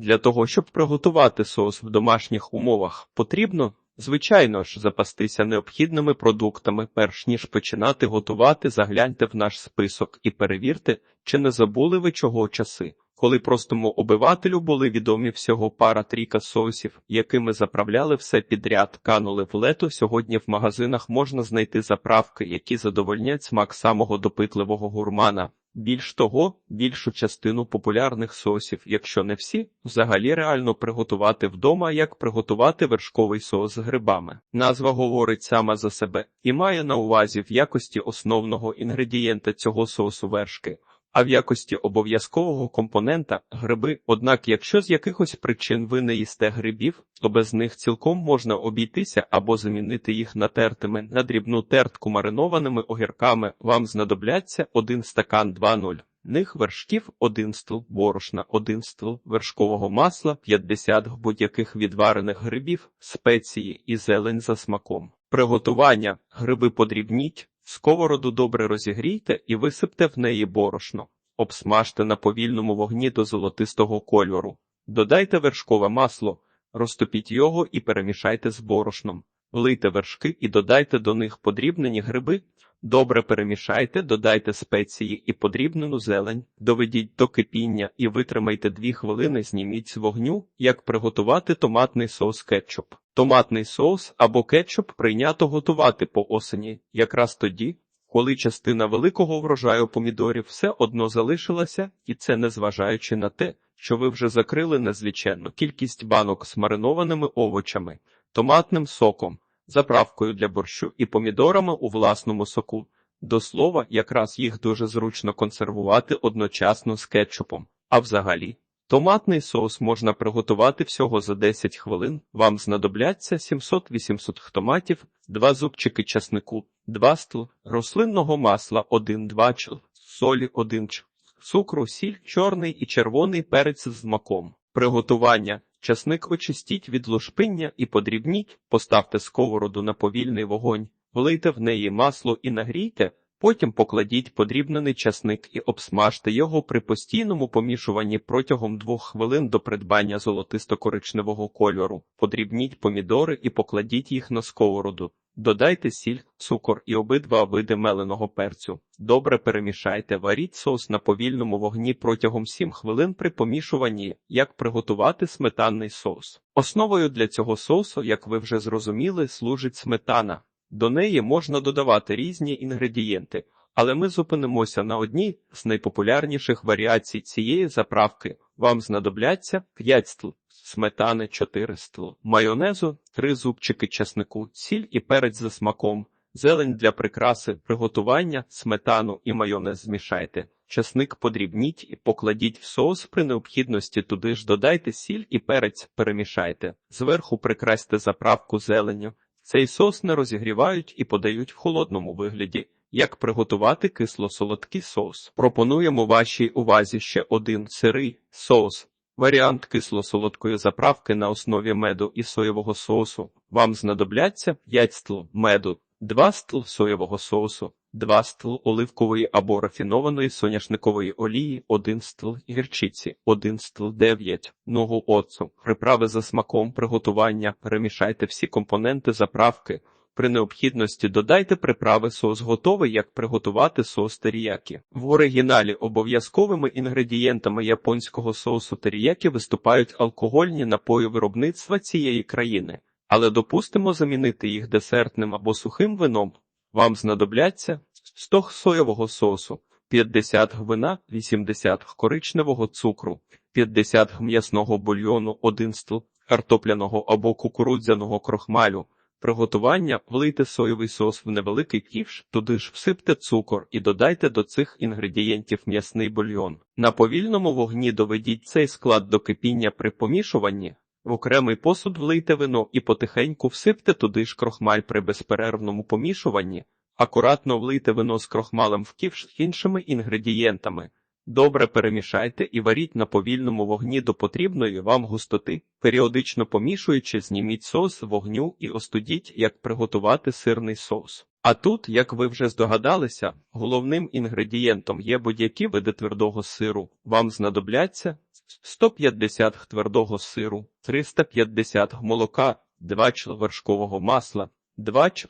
Для того, щоб приготувати соус в домашніх умовах, потрібно, звичайно ж, запастися необхідними продуктами. Перш ніж починати готувати, загляньте в наш список і перевірте, чи не забули ви чого часи. Коли простому обивателю були відомі всього пара трійка соусів, якими заправляли все підряд, канули в лето. Сьогодні в магазинах можна знайти заправки, які задовольнять смак самого допитливого гурмана. Більш того, більшу частину популярних соусів, якщо не всі, взагалі реально приготувати вдома, як приготувати вершковий соус з грибами. Назва говорить сама за себе і має на увазі в якості основного інгредієнта цього соусу вершки, а в якості обов'язкового компонента гриби. Однак, якщо з якихось причин ви не їсте грибів, то без них цілком можна обійтися або замінити їх натертими на дрібну тертку маринованими огірками. Вам знадобляться один стакан 2,0 них вершків, один стл борошна, один стл вершкового масла, 50 будь-яких відварених грибів, спеції і зелень за смаком. Приготування гриби подрібніть, сковороду добре розігрійте і висипте в неї борошно. Обсмажте на повільному вогні до золотистого кольору. Додайте вершкове масло, розтопіть його і перемішайте з борошном. Влийте вершки і додайте до них подрібнені гриби. Добре перемішайте, додайте спеції і подрібнену зелень, доведіть до кипіння і витримайте 2 хвилини, зніміть з вогню, як приготувати томатний соус кетчуп. Томатний соус або кетчуп прийнято готувати по осені, якраз тоді, коли частина великого врожаю помідорів все одно залишилася, і це незважаючи на те, що ви вже закрили незвичайну кількість банок з маринованими овочами, томатним соком, заправкою для борщу і помідорами у власному соку. До слова, якраз їх дуже зручно консервувати одночасно з кетчупом. А взагалі, томатний соус можна приготувати всього за 10 хвилин. Вам знадобляться 700-800 томатів, 2 зубчики часнику, 2 стл, рослинного масла 1-2 чл, солі 1 чл, цукру, сіль, чорний і червоний перець з маком. Приготування Часник очистіть від лушпиння і подрібніть, поставте сковороду на повільний вогонь, влийте в неї масло і нагрійте, потім покладіть подрібнений часник і обсмажте його при постійному помішуванні протягом двох хвилин до придбання золотисто-коричневого кольору. Подрібніть помідори і покладіть їх на сковороду. Додайте сіль, цукор і обидва види меленого перцю. Добре перемішайте, варіть соус на повільному вогні протягом 7 хвилин при помішуванні, як приготувати сметанний соус. Основою для цього соусу, як ви вже зрозуміли, служить сметана. До неї можна додавати різні інгредієнти, але ми зупинимося на одній з найпопулярніших варіацій цієї заправки. Вам знадобляться 5 стл сметани 4 стл, майонезу, 3 зубчики чеснику, сіль і перець за смаком, зелень для прикраси, приготування, сметану і майонез змішайте. Часник подрібніть і покладіть в соус при необхідності туди ж додайте сіль і перець, перемішайте. Зверху прикрасьте заправку зеленню. Цей сос не розігрівають і подають в холодному вигляді. Як приготувати кисло-солодкий соус? Пропонуємо вашій увазі ще один сирий соус. Варіант кисло-солодкої заправки на основі меду і соєвого соусу. Вам знадобляться 5 стл меду, 2 стл соєвого соусу, 2 стл оливкової або рафінованої соняшникової олії, 1 стл гірчиці, 1 стл 9 ногу оцу. Приправи за смаком приготування. Перемішайте всі компоненти заправки. При необхідності додайте приправи соус готовий, як приготувати соус теріякі. В оригіналі обов'язковими інгредієнтами японського соусу теріякі виступають алкогольні напої виробництва цієї країни, але допустимо замінити їх десертним або сухим вином. Вам знадобляться 100 соєвого соусу, 50 гвина, 80 коричневого цукру, 50 м'ясного бульйону, 1 стл картопляного або кукурудзяного крохмалю. Приготування влийте соєвий соус в невеликий ківш, туди ж всипте цукор і додайте до цих інгредієнтів м'ясний бульйон. На повільному вогні доведіть цей склад до кипіння при помішуванні. В окремий посуд влийте вино і потихеньку всипте туди ж крохмаль при безперервному помішуванні. Акуратно влийте вино з крохмалем в ківш з іншими інгредієнтами. Добре перемішайте і варіть на повільному вогні до потрібної вам густоти, періодично помішуючи, зніміть соус з вогню і остудіть, як приготувати сирний соус. А тут, як ви вже здогадалися, головним інгредієнтом є будь-які види твердого сиру. Вам знадобляться 150 г твердого сиру, 350 г молока, 2 чл вершкового масла, 2 чл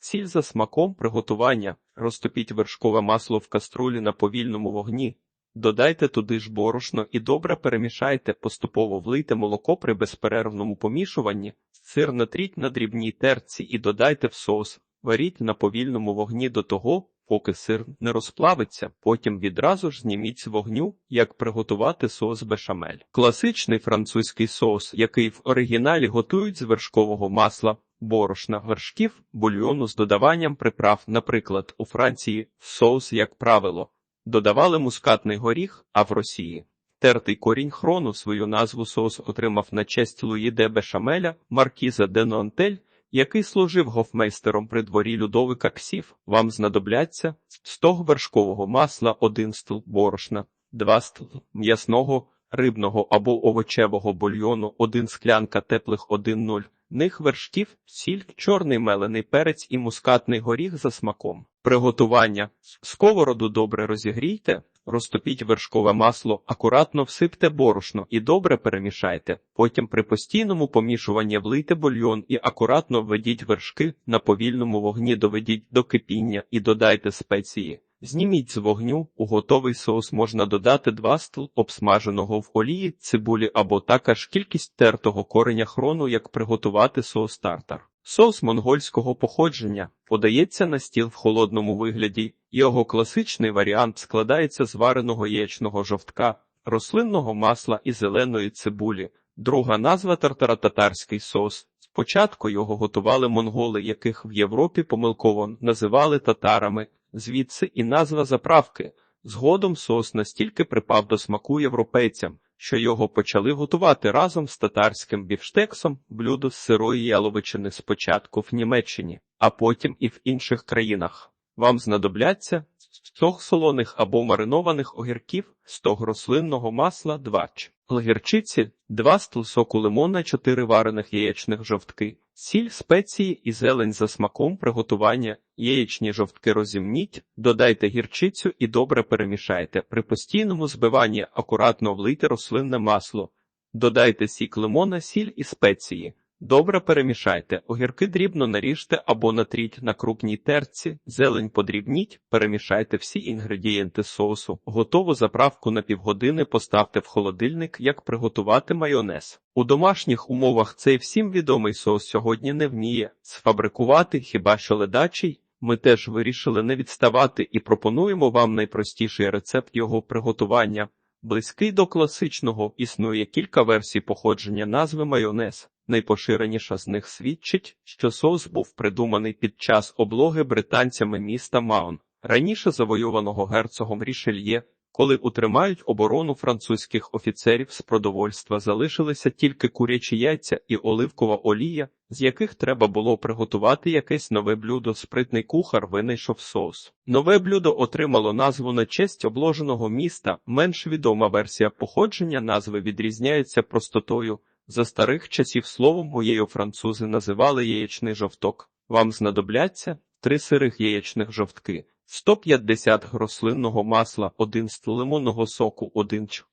сіль за смаком приготування. Розтопіть вершкове масло в каструлі на повільному вогні. Додайте туди ж борошно і добре перемішайте, поступово влийте молоко при безперервному помішуванні, сир натріть на дрібній терці і додайте в соус. Варіть на повільному вогні до того, поки сир не розплавиться, потім відразу ж зніміть з вогню, як приготувати соус бешамель. Класичний французький соус, який в оригіналі готують з вершкового масла, борошна, вершків, бульйону з додаванням приправ, наприклад, у Франції соус, як правило, додавали мускатний горіх, а в Росії Тертий корінь хрону свою назву соус отримав на честь Луї де Бешамеля, маркіза де Нуантель, який служив гофмейстером при дворі Людовика Ксів. Вам знадобляться 100 вершкового масла, 1 стл борошна, 2 стл м'ясного, рибного або овочевого бульйону, 1 склянка теплих 1,0 них вершків, сіль, чорний мелений перець і мускатний горіх за смаком. Приготування сковороду добре розігрійте, розтопіть вершкове масло, акуратно всипте борошно і добре перемішайте. Потім при постійному помішуванні влийте бульйон і акуратно введіть вершки на повільному вогні, доведіть до кипіння і додайте спеції. Зніміть з вогню, у готовий соус можна додати 2 стл обсмаженого в олії, цибулі або також кількість тертого кореня хрону, як приготувати соус тартар. Соус монгольського походження подається на стіл в холодному вигляді, його класичний варіант складається з вареного яєчного жовтка, рослинного масла і зеленої цибулі. Друга назва тартарататарський соус. Спочатку його готували монголи, яких в Європі помилково називали татарами, звідси і назва заправки. Згодом сос настільки припав до смаку європейцям, що його почали готувати разом з татарським бівштексом, блюдо з сирої яловичини спочатку в Німеччині, а потім і в інших країнах. Вам знадобляться 100 солоних або маринованих огірків, 100 рослинного масла, 2 ч. Гірчиці, 2 стл соку лимона, 4 варених яєчних жовтки, сіль, спеції і зелень за смаком приготування. Яєчні жовтки розімніть, додайте гірчицю і добре перемішайте. При постійному збиванні акуратно влийте рослинне масло. Додайте сік лимона, сіль і спеції. Добре перемішайте, огірки дрібно наріжте або натріть на крупній терці, зелень подрібніть, перемішайте всі інгредієнти соусу. Готову заправку на півгодини поставте в холодильник, як приготувати майонез. У домашніх умовах цей всім відомий соус сьогодні не вміє сфабрикувати хіба що ледачий. Ми теж вирішили не відставати і пропонуємо вам найпростіший рецепт його приготування. Близький до класичного існує кілька версій походження назви майонез. Найпоширеніша з них свідчить, що соус був придуманий під час облоги британцями міста Маун, раніше завойованого герцогом Рішельє. Коли утримають оборону французьких офіцерів з продовольства, залишилися тільки курячі яйця і оливкова олія, з яких треба було приготувати якесь нове блюдо. Спритний кухар винайшов соус. Нове блюдо отримало назву на честь обложеного міста. Менш відома версія походження назви відрізняється простотою. За старих часів словом моєю французи називали яєчний жовток. Вам знадобляться три сирих яєчних жовтки, 150 г рослинного масла, 1 стл лимонного соку, 1 ч,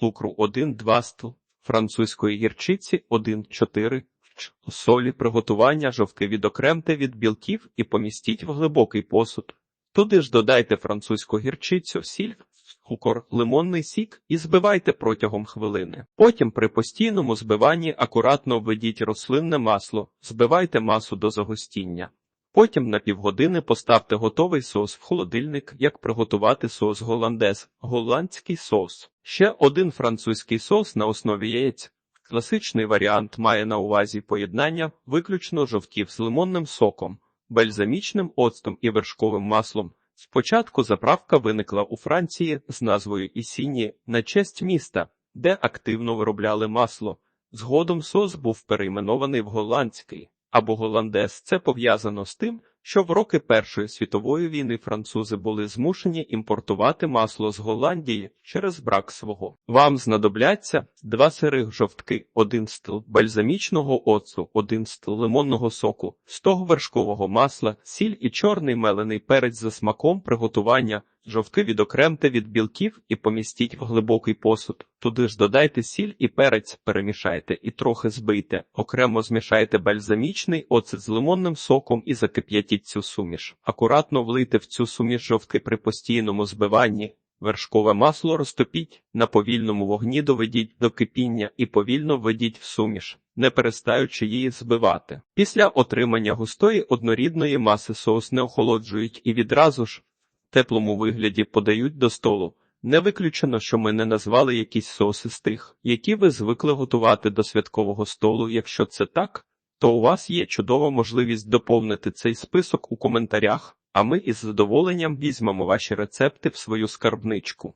цукру, 1-2 стл, французької гірчиці, 1-4 ч, солі приготування жовтки відокремте від білків і помістіть в глибокий посуд. Туди ж додайте французьку гірчицю, сіль, цукор, лимонний сік і збивайте протягом хвилини. Потім при постійному збиванні акуратно введіть рослинне масло, збивайте масу до загустіння. Потім на півгодини поставте готовий соус в холодильник, як приготувати соус голландез, голландський соус. Ще один французький соус на основі яєць. Класичний варіант має на увазі поєднання виключно жовтків з лимонним соком, бальзамічним оцтом і вершковим маслом. Спочатку заправка виникла у Франції з назвою Ісіні на честь міста, де активно виробляли масло. Згодом соус був перейменований в голландський або голландез. Це пов'язано з тим, що в роки Першої світової війни французи були змушені імпортувати масло з Голландії через брак свого. Вам знадобляться два сирих жовтки, один стл бальзамічного оцу, один стл лимонного соку, 100 вершкового масла, сіль і чорний мелений перець за смаком приготування. Жовтки відокремте від білків і помістіть в глибокий посуд. Туди ж додайте сіль і перець, перемішайте і трохи збийте. Окремо змішайте бальзамічний оцет з лимонним соком і закип'ятіть цю суміш. Акуратно влийте в цю суміш жовтки при постійному збиванні. Вершкове масло розтопіть, на повільному вогні доведіть до кипіння і повільно введіть в суміш, не перестаючи її збивати. Після отримання густої однорідної маси соус не охолоджують і відразу ж теплому вигляді подають до столу. Не виключено, що ми не назвали якісь соуси з тих, які ви звикли готувати до святкового столу. Якщо це так, то у вас є чудова можливість доповнити цей список у коментарях, а ми із задоволенням візьмемо ваші рецепти в свою скарбничку.